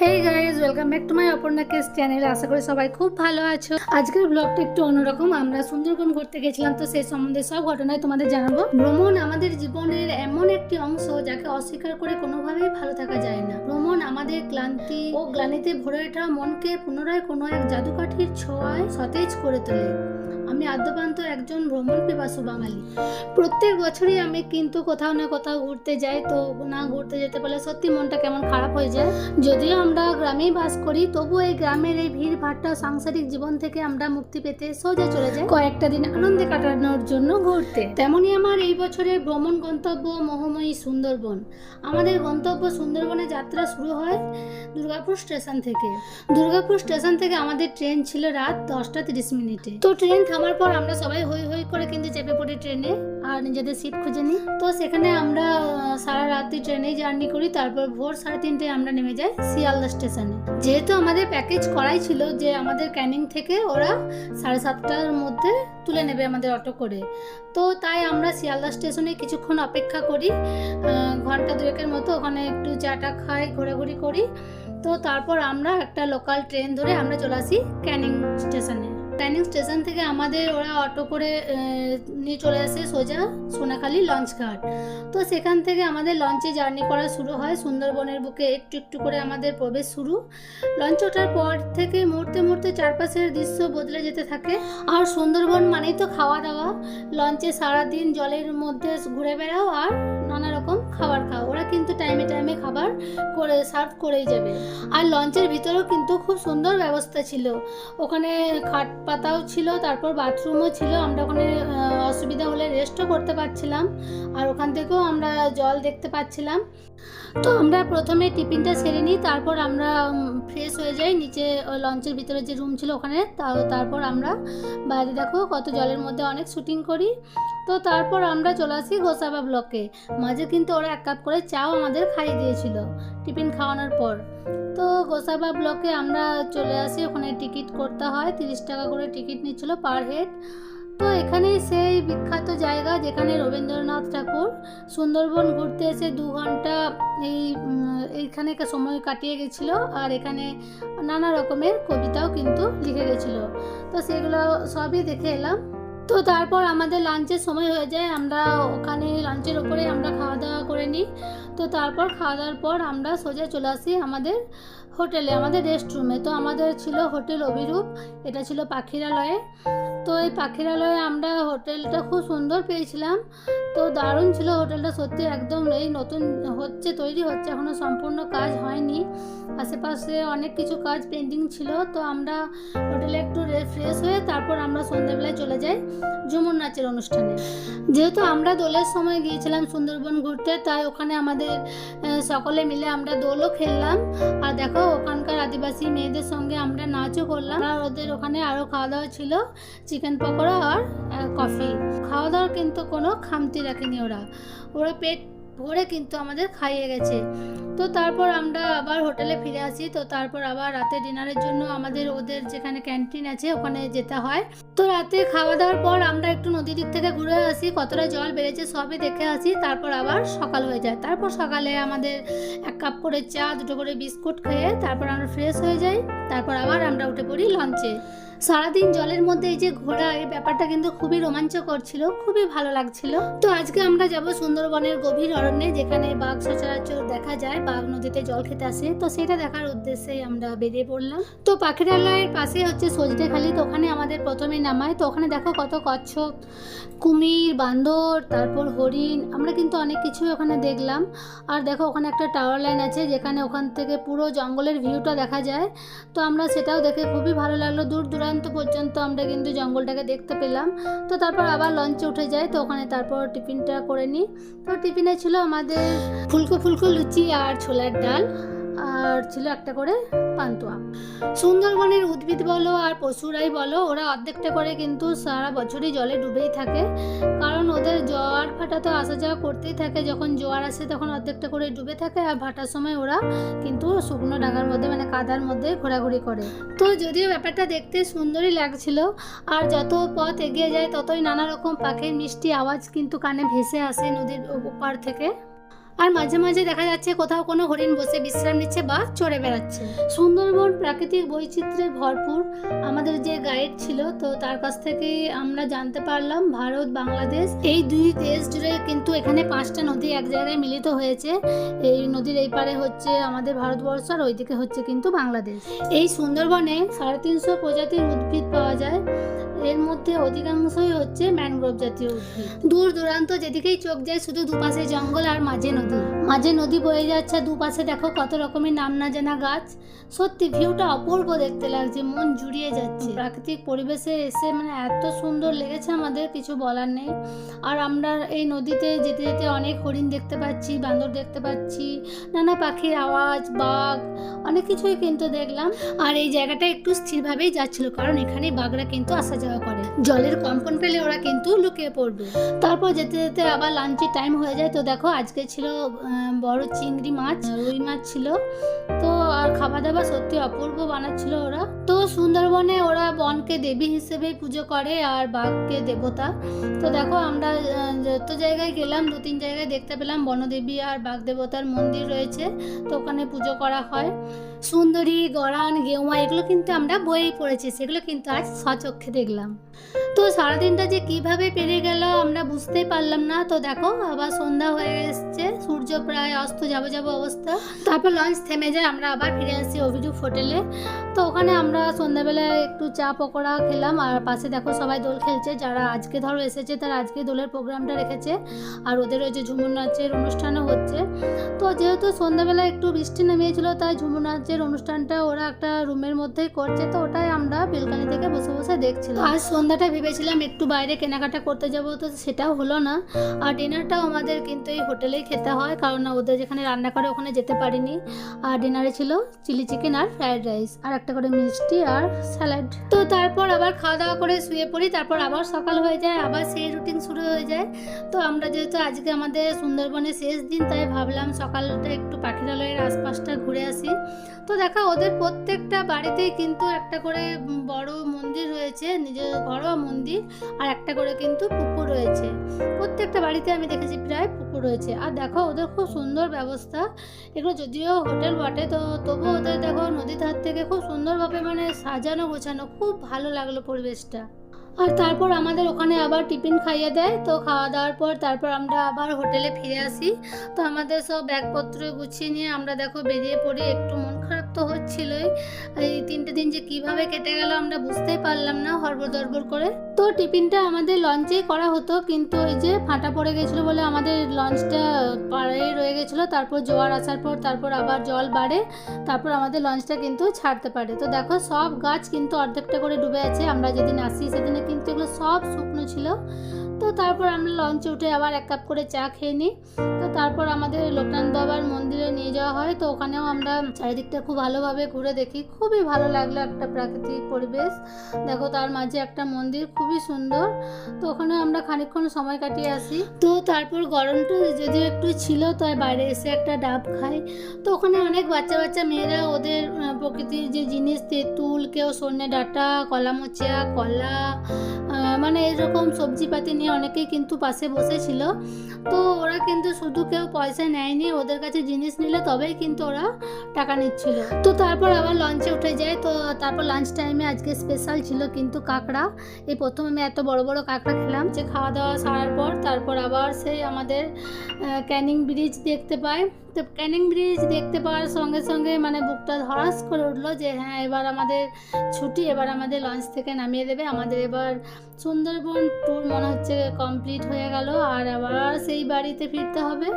Hey guys welcome back to my Aparna case channel আশা করি সবাই খুব ভালো আছো। আজকের ব্লগটা একটু অন্যরকম। আমরা সুন্দরবন ঘুরতে গেছিলাম, তো সেই সম্বন্ধে সব ঘটনায় তোমাদের জানাব। ভ্রমণ আমাদের জীবনের এমন একটি অংশ যাকে অস্বীকার করে কোনোভাবেই ভালো থাকা যায় না। ভ্রমণ আমাদের ক্লান্তি ও গ্লানিতে ভরে ওঠা মনকে পুনরায় কোনো এক জাদুকাঠির ছোঁয়ায় সতেজ করে তোলে। আমি আদ্যপান্ত একজন ভ্রমণ পিপাসু বাঙালি। প্রত্যেক বছরই আমি কিন্তু কোথাও না কোথাও ঘুরতে যাই, তো না ঘুরতে যেতে পারলে সত্যি মনটা কেমন খারাপ হয়ে যায়। যদিও আমরা গ্রামেই বাস করি তবু এই গ্রামের এই ভিড় ভাট্টা সাংসারিক জীবন থেকে আমরা মুক্তি পেতে সোজা চলে যাই। কয়েকটা দিন আনন্দে কাটানোর জন্য ঘুরতে। তেমনই আমার এই বছরের ভ্রমণ গন্তব্য মোহময়ী সুন্দরবন। আমাদের গন্তব্য সুন্দরবনে যাত্রা শুরু হয় দুর্গাপুর স্টেশন থেকে। দুর্গাপুর স্টেশন থেকে আমাদের ট্রেন ছিল রাত দশটা তিরিশ মিনিটে। তো ট্রেন থামার পর আমরা সবাই হই হই করে কিন্তু চেপে পড়ি ট্রেনে আর নিজেদের সিট খুঁজে নিই। তো সেখানে আমরা সারা রাত্রি ট্রেনেই জার্নি করি। তারপর ভোর সাড়ে তিনটে আমরা নেমে যাই শিয়ালদা স্টেশনে যেহেতু আমাদের প্যাকেজ করাই ছিল যে আমাদের ক্যানিং থেকে ওরা সাড়ে সাতটার মধ্যে তুলে নেবে আমাদের অটো করে। তো তাই আমরা শিয়ালদা স্টেশনে কিছুক্ষণ অপেক্ষা করি ঘণ্টা দুয়েকের মতো ওখানে একটু চাটা খাই, ঘোরাঘুরি করি। তো তারপর আমরা একটা লোকাল ট্রেন ধরে আমরা চলে আসি ক্যানিং স্টেশনে ক্যানিং স্টেশন থেকে আমাদের ওরা অটো করে নিয়ে চলে আসে সোজা সোনাখালি লঞ্চ ঘাট। তো সেখান থেকে আমাদের লঞ্চে জার্নি করা শুরু হয়। সুন্দরবনের বুকে একটু একটু করে আমাদের প্রবেশ শুরু। লঞ্চ ওঠার পর থেকে মুহূর্তে মুহূর্তে চারপাশের দৃশ্য বদলে যেতে থাকে। আর সুন্দরবন মানেই তো খাওয়া দাওয়া। লঞ্চে সারাদিন জলের মধ্যে ঘুরে বেড়াও আর নানা রকম কিন্তু টাইমে টাইমে খাবার করে সার্ভ করেই যাবে। আর লঞ্চের ভিতরেও কিন্তু খুব সুন্দর ব্যবস্থা ছিল। ওখানে খাট পাতাও ছিল, তারপর বাথরুমও ছিল। আমরা ওখানে অসুবিধা হলে রেস্টও করতে পারছিলাম আর ওখান থেকেও আমরা জল দেখতে পাচ্ছিলাম। তো আমরা প্রথমে টিফিনটা সেরে নিই, তারপর আমরা ফ্রেশ হয়ে যাই নিচে লঞ্চের ভিতরে যে রুম ছিল ওখানে তারপর আমরা বাইরে দেখো কত জলের মধ্যে অনেক শুটিং করি। তো তারপর আমরা চলে আসি গোসাবা ব্লকে মাঝে কিন্তু ওরা এক কাপ করে চাও আমাদের খাইয়ে দিয়েছিল টিফিন খাওয়ানোর পর। তো গোসাবা ব্লকে আমরা চলে আসি, ওখানে টিকিট করতে হয়, তিরিশ টাকা করে টিকিট নিচ্ছিল পার হেড তো এখানে সেই বিখ্যাত জায়গা যেখানে রবীন্দ্রনাথ ঠাকুর সুন্দরবন ঘুরতে এসে দু ঘণ্টা এই এইখানে সময় কাটিয়ে গেছিল আর এখানে নানা রকমের কবিতাও কিন্তু লিখে গেছিল। তো সেগুলো সবই দেখে এলাম। তো তারপর আমাদের লাঞ্চের সময় হয়ে যায়, আমরা ওখানে লাঞ্চের ওপরে আমরা খাওয়া দাওয়া করে নিই। তো তারপর খাওয়া দাওয়ার পর আমরা সোজা চলে আসি আমাদের হোটেলে, আমাদের রেস্টরুমে। তো আমাদের ছিল হোটেল অভিরূপ, এটা ছিল পাখিরালয়ে। তো এই পাখিরালয়ে আমরা হোটেলটা খুব সুন্দর পেয়েছিলাম। তো দারুণ ছিল হোটেলটা সত্যি একদম এই নতুন হচ্ছে, তৈরি হচ্ছে এখনও সম্পূর্ণ কাজ হয়নি। আশেপাশে অনেক কিছু কাজ পেন্ডিং ছিল, তো আমরা হোটেলে একটু ফ্রেশ হয়ে তারপর আমরা সন্ধ্যেবেলায় চলে যাই ঝুমুর নাচের অনুষ্ঠানে। যেহেতু আমরা দোলের সময় গিয়েছিলাম সুন্দরবন ঘুরতে, তাই ওখানে আমাদের সকলে মিলে আমরা দোলও খেললাম। আর দেখো, ওখানকার আদিবাসী মেয়েদের সঙ্গে আমরা নাচও করলাম। আর ওদের ওখানে আরও খাওয়া দাওয়া ছিল, চিকেন পকোড়া আর কফি খাওয়া দাওয়ার কিন্তু কোনো খামতি রাখেনি ওরা। ওরা পেট ভরে কিন্তু আমাদের খাইয়ে গেছে। তো তারপর আমরা আবার হোটেলে ফিরে আসি। তো তারপর আবার রাতে ডিনারের জন্য আমাদের ওদের যেখানে ক্যান্টিন আছে, ওখানে যেতে হয়। তো রাতে খাওয়া দাওয়ার পর আমরা একটু নদীর দিক থেকে ঘুরে আসি। কতটা জল বেড়েছে সবই দেখে আসি। তারপর আবার সকাল হয়ে যায়। তারপর সকালে আমাদের এক কাপ করে চা, দুটো করে বিস্কুট খেয়ে তারপর আমরা ফ্রেশ হয়ে যাই। তারপর আবার আমরা উঠে পড়ি লঞ্চে সারাদিন জলের মধ্যে এই যে ঘোরা, এই ব্যাপারটা কিন্তু খুবই রোমাঞ্চকর ছিল, খুবই ভালো লাগছিল। তো আজকে আমরা যাব সুন্দরবনের গভীর অরণ্যে যেখানে বাঘ, সচরাচর দেখা যায়, বাঘ নদীতে জল খেতে আসে, তো সেটা দেখার উদ্দেশ্যে আমরা বেরিয়ে পড়লাম। তো পাখিরালয়ের পাশে হচ্ছে সজনেখালি তো ওখানে আমাদের প্রথমে নামায়, তো ওখানে দেখো কত কচ্ছপ, কুমির, বান্দর, তারপর হরিণ, আমরা কিন্তু অনেক কিছুই ওখানে দেখলাম। আর দেখো ওখানে একটা টাওয়ার লাইন আছে, যেখানে ওখান থেকে পুরো জঙ্গলের ভিউটা দেখা যায়। তো আমরা সেটাও দেখে খুবই ভালো লাগল। দূর দূরান্ত পর্যন্ত আমরা কিন্তু জঙ্গলটাকে দেখতে পেলাম। তো তারপর আবার লঞ্চে উঠে যাই, তো ওখানে তারপর টিফিনটা করে নিই। তো টিফিনে ছিল আমাদের ফুলকো ফুলকো লুচি আর ছোলার ডাল। আর ছিল একটা করে পান্তুয়া। সুন্দরবনের উদ্ভিদ বলো আর পশুরাই বলো, ওরা অর্ধেকটা করে কিন্তু সারা বছরই জলে ডুবেই থাকে। কারণ ওদের জোয়ার ভাটা তো আসা যাওয়া করতেই থাকে। যখন জোয়ার আসে তখন অর্ধেকটা করে ডুবে থাকে আর ভাটার সময় ওরা কিন্তু শুকনো ডাঙার মধ্যে মানে কাদার মধ্যে ঘোরাঘুরি করে। তো যদিও ব্যাপারটা দেখতে সুন্দরই লাগছিল, আর যত পথ এগিয়ে যায় ততই নানা রকম পাখির মিষ্টি আওয়াজ কিন্তু কানে ভেসে আসে নদীর ওপার থেকে। আর মাঝে মাঝে দেখা যাচ্ছে কোথাও কোনো হরিণ বসে বিশ্রাম নিচ্ছে বা চড়ে বেড়াচ্ছে। সুন্দরবন প্রাকৃতিক বৈচিত্র্যে ভরপুর। আমাদের যে গাইড ছিল, তো তার কাছ থেকে আমরা জানতে পারলাম ভারত, বাংলাদেশ, এই দুই দেশ জুড়ে কিন্তু এখানে পাঁচটা নদী এক জায়গায় মিলিত হয়েছে। এই নদীর এই পারে হচ্ছে আমাদের ভারতবর্ষ আর ওইদিকে হচ্ছে কিন্তু বাংলাদেশ। এই সুন্দরবনে সাড়ে তিনশো প্রজাতির উদ্ভিদ পাওয়া যায়। এর মধ্যে অধিকাংশই হচ্ছে ম্যানগ্রোভ জাতীয় উদ্ভিদ। দূর দূরান্ত যেদিকেই চোখ যায় শুধু দুপাশে জঙ্গল আর মাঝে নদী। মাঝে নদী বয়ে যাচ্ছে, দুপাশে দেখো কত রকমের নাম না জানা গাছ। সত্যি ভিউটা অপূর্ব দেখতে লাগছে, মন জুড়িয়ে যাচ্ছে। প্রাকৃতিক পরিবেশে এসে মানে এত সুন্দর লেগেছে আমাদের, কিছু বলার নেই। আর আমরা এই নদীতে যেতে যেতে অনেক হরিণ দেখতে পাচ্ছি, বান্দর দেখতে পাচ্ছি, নানা পাখির আওয়াজ, বাঘ, অনেক কিছুই কিন্তু দেখলাম। আর এই জায়গাটা একটু স্থিরভাবেই যাচ্ছিল, কারণ এখানে বাঘরা কিন্তু আসা যাওয়া করে। জলের কম্পন পেলে ওরা কিন্তু লুকিয়ে পড়বে। তারপর যেতে যেতে আবার লাঞ্চের টাইম হয়ে যায়। তো দেখো, আজকে ছিল বড় চিংড়ি মাছ, রুই মাছ ছিল। তো আর খাওয়া দাওয়া সত্যি অপূর্ব বানাচ্ছিল ওরা। তো সুন্দরবনে ওরা বনকে দেবী হিসেবেই পুজো করে আর বাঘকে দেবতা। তো দেখো আমরা যত জায়গায় গেলাম, দু তিন জায়গায় দেখতে পেলাম বনদেবী আর বাঘ দেবতার মন্দির রয়েছে, তো ওখানে পুজো করা হয়। সুন্দরী গড়ান গেউয়া, এগুলো কিন্তু আমরা বইয়ে পড়েছি, সেগুলো কিন্তু আজ সচক্ষে দেখলাম। তো সারাদিনটা যে কীভাবে পেরে গেল আমরা বুঝতেই পারলাম না। তো দেখো, আবার সন্ধ্যা হয়ে এসছে, সূর্য প্রায় অস্ত যাব যাব অবস্থা। তারপর লঞ্চ থেমে যায়, আমরা আবার ফিরে আসি অভিরূপ হোটেলে। তো ওখানে আমরা সন্ধ্যাবেলায় একটু চা পকোড়া খেলাম, আর পাশে দেখো সবাই দোল খেলছে। যারা আজকে ধরো এসেছে, তারা আজকে দোলের প্রোগ্রামটা রেখেছে। আর ওদের ওই যে ঝুমুর নাচের অনুষ্ঠানও হচ্ছে। তো যেহেতু সন্ধ্যাবেলা একটু বৃষ্টি নেমেছিল তাই ঝুমুর নাচের অনুষ্ঠানটা ওরা একটা রুমের মধ্যেই করছে। তো ওটাই আমরা বেলকানি থেকে বসে বসে দেখছিলাম। আর সন্ধ্যাটা ভেবেছিলাম একটু বাইরে কেনাকাটা করতে যাব, তো সেটাও হলো না। আর ডিনারটাও আমাদের কিন্তু এই হোটেলেই খেতে হয়, কারণ ওদের যেখানে রান্না করে ওখানে যেতে পারিনি। আর ডিনারে ছিল চিলি চিকেন আর ফ্রায়েড রাইস, আর একটা করে মিষ্টি আর স্যালাড। তো তারপর আবার খাওয়া দাওয়া করে শুয়ে পড়ি, তারপর আবার সকাল হয়ে যায়, আবার সেই রুটিন শুরু হয়ে যায়। তো আমরা যেহেতু আজকে আমাদের সুন্দরবনের শেষ দিন, তাই ভাবলাম সকালটা একটু পাখিরালয়ের আশপাশটা ঘুরে আসি। তো দেখা ওদের প্রত্যেকটা বাড়িতেই কিন্তু একটা করে বড় মন্দির রয়েছে, নিজের ঘরোয়া মন্দির আর একটা করে কিন্তু পুকুর রয়েছে। প্রত্যেকটা বাড়িতে আমি দেখেছি প্রায় পুকুর রয়েছে। আর দেখো, ওদের খুব সুন্দর ব্যবস্থা। এগুলো যদিও হোটেল বটে, তো তবু ওদের দেখো নদীর ধার থেকে খুব সুন্দরভাবে মানে সাজানো গোছানো, খুব ভালো লাগল পরিবেশটা। আর তারপর আমাদের ওখানে আবার টিফিন খাইয়ে দেয়, তো খাওয়া দাওয়ার পর তারপর আমরা আবার হোটেলে ফিরে আসি। তো আমাদের সব ব্যাগপত্র গুছিয়ে নিয়ে আমরা দেখো বেরিয়ে পড়ি একটু মন হচ্ছিলই এই তিনটে দিন যে কীভাবে কেটে গেল আমরা বুঝতেই পারলাম না হরবর দরবর করে। তো টিফিনটা আমাদের লঞ্চেই করা হতো, কিন্তু ওই যে ফাটা পড়ে গেছিল বলে আমাদের লঞ্চটা পাড়েই রয়ে গেছিল, তারপর জোয়ার আসার পর, তারপর আবার জল বাড়ে, তারপর আমাদের লঞ্চটা কিন্তু ছাড়তে পারে। তো দেখো, সব গাছ কিন্তু অর্ধেকটা করে ডুবে আছে, আমরা যেদিন আসি সেদিনে কিন্তু এগুলো সব শুকনো ছিল। তো তারপর আমরা লঞ্চে উঠে আবার এক কাপ করে চা খেয়ে নিই। তো তারপর আমাদের লোকনাথ বাবার মন্দিরে নিয়ে যাওয়া হয়, তো ওখানেও আমরা চারিদিকটা খুব ভালোভাবে ঘুরে দেখি। খুবই ভালো লাগল একটা প্রাকৃতিক পরিবেশ। দেখো, তার মাঝে একটা মন্দির খুবই সুন্দর। তো ওখানে আমরা খানিকক্ষণ সময় কাটিয়ে আসি। তো তারপর গরমটা যদিও একটু ছিল, তাই বাইরে এসে একটা ডাব খাই। তো ওখানে অনেক বাচ্চা বাচ্চা মেয়েরা ওদের প্রকৃতির যে জিনিস, তেঁতুল, কেউ সন্ধ্যে ডাটা কলা মোচা কলা মানে এরকম সবজিপাতি নিয়ে অনেকেই কিন্তু পাশে বসেছিল। তো ওরা কিন্তু শুধু কেউ পয়সা নেয়নি, ওদের কাছে জিনিস নিলে তবেই কিন্তু ওরা টাকা নিচ্ছিল। তো তারপর আবার লঞ্চে উঠে যায়। তো তারপর লাঞ্চ টাইমে আজকে স্পেশাল ছিল কিন্তু কাঁকড়া। এই প্রথম আমি এত বড় বড় কাঁকড়া খেলাম যে খাওয়া দাওয়া সারার পর তারপর আবার সেই আমাদের ক্যানিং ব্রিজ দেখতে পাই তো ক্যানিং ব্রিজ দেখতে পাওয়ার সঙ্গে সঙ্গে মানে বুকটা ধরাস করে উঠল যে হ্যাঁ এবার আমাদের ছুটি, এবার আমাদের লঞ্চ থেকে নামিয়ে দেবে। আমাদের এবার সুন্দরবন ট্যুর মনে হচ্ছে কমপ্লিট হয়ে গেল। আর আবার সেই বাড়িতে ফিরতে হবে।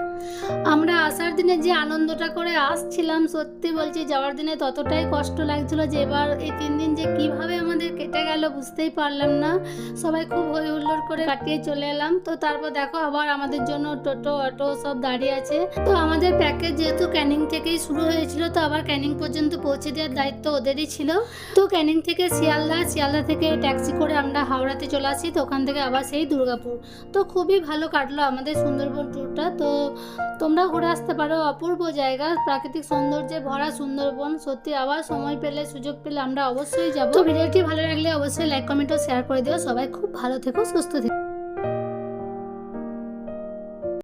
আমরা আসার দিনে যে আনন্দটা করে আসছিলাম, সত্যি বলছি, যাওয়ার দিনে ততটাই কষ্ট লাগছিল যে এবার এই তিন দিন যে কীভাবে গেল, বুঝতেই পারলাম না। সবাই খুব হই হুল্লোড় করে কাটিয়ে চলে এলাম। তো তারপর দেখো আবার আমাদের জন্য টোটো, অটো সব দাঁড়িয়ে আছে। তো আমাদের প্যাকেজ যেহেতু ক্যানিং থেকেই শুরু হয়েছিল, তো আবার ক্যানিং পর্যন্ত পৌঁছে দেওয়ার দায়িত্ব ওদেরই ছিল। তো ক্যানিং থেকে শিয়ালদা শিয়ালদা থেকে ট্যাক্সি করে আমরা হাওড়াতে চলে আসি, তো ওখান থেকে আবার সেই দুর্গাপুর। তো খুবই ভালো কাটলো আমাদের সুন্দরবন ট্যুরটা তো তোমরা ঘুরে আসতে পারো, অপূর্ব জায়গা। প্রাকৃতিক সৌন্দর্যে ভরা সুন্দরবন। সত্যি আবার সময় পেলে, সুযোগ পেলে আমরা অবশ্যই যাব। ভিডিওটি ভালো লাগলে অবশ্যই লাইক কমেন্ট ও শেয়ার করে দিও। সবাই খুব ভালো থেকো সুস্থ থেকো।